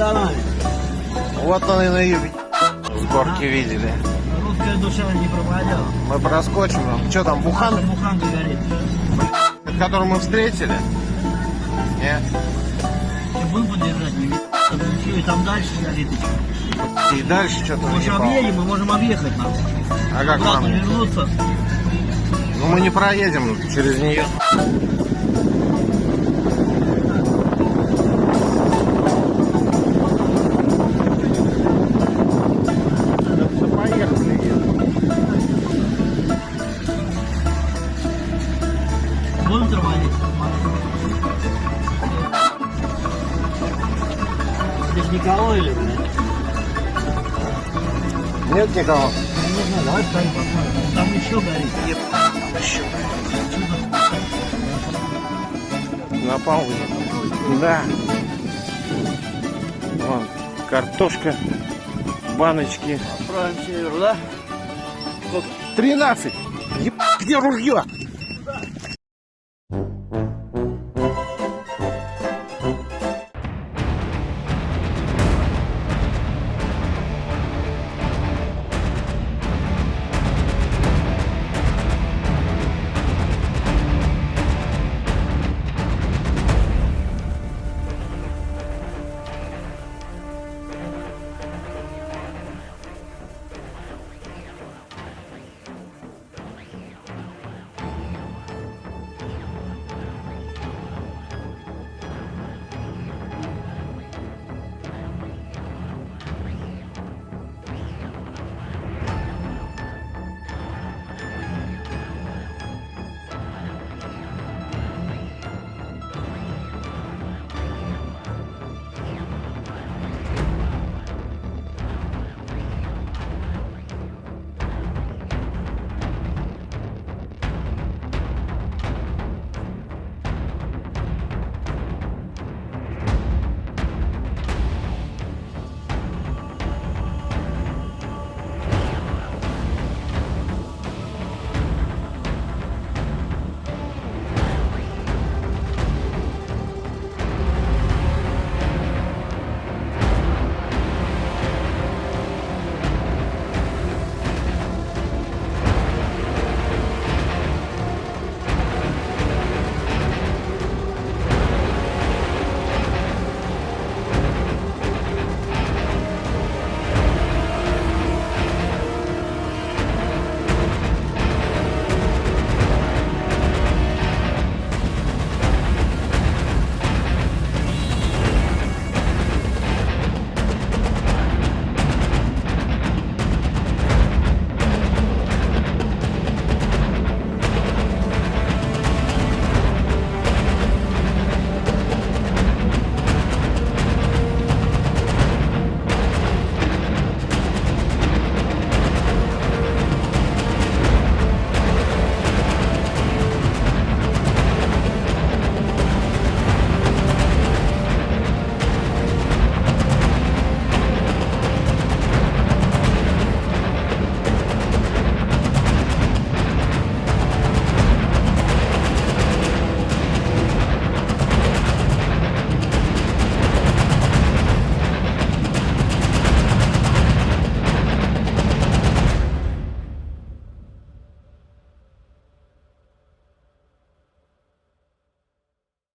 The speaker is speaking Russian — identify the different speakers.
Speaker 1: за нами.
Speaker 2: Вот он и на юге. С горки видели.
Speaker 1: Русская душа не пропадет.
Speaker 2: Мы проскочим. Что там, бухан,
Speaker 1: буханка горит.
Speaker 2: который мы встретили? Нет.
Speaker 1: Ты был поддержать? Еще и там дальше горит.
Speaker 2: И дальше что-то
Speaker 1: Мы же объедем, мы можем объехать нам.
Speaker 2: А как
Speaker 1: Обратно
Speaker 2: нам?
Speaker 1: вернуться.
Speaker 2: Ну мы не проедем через нее. Нет никого.
Speaker 1: Там еще горит.
Speaker 2: Еще.
Speaker 1: Что-то
Speaker 2: На паузе. Да. Вон, картошка, баночки.
Speaker 1: Отправим северу, да?
Speaker 2: 13. Еб... Где ружье?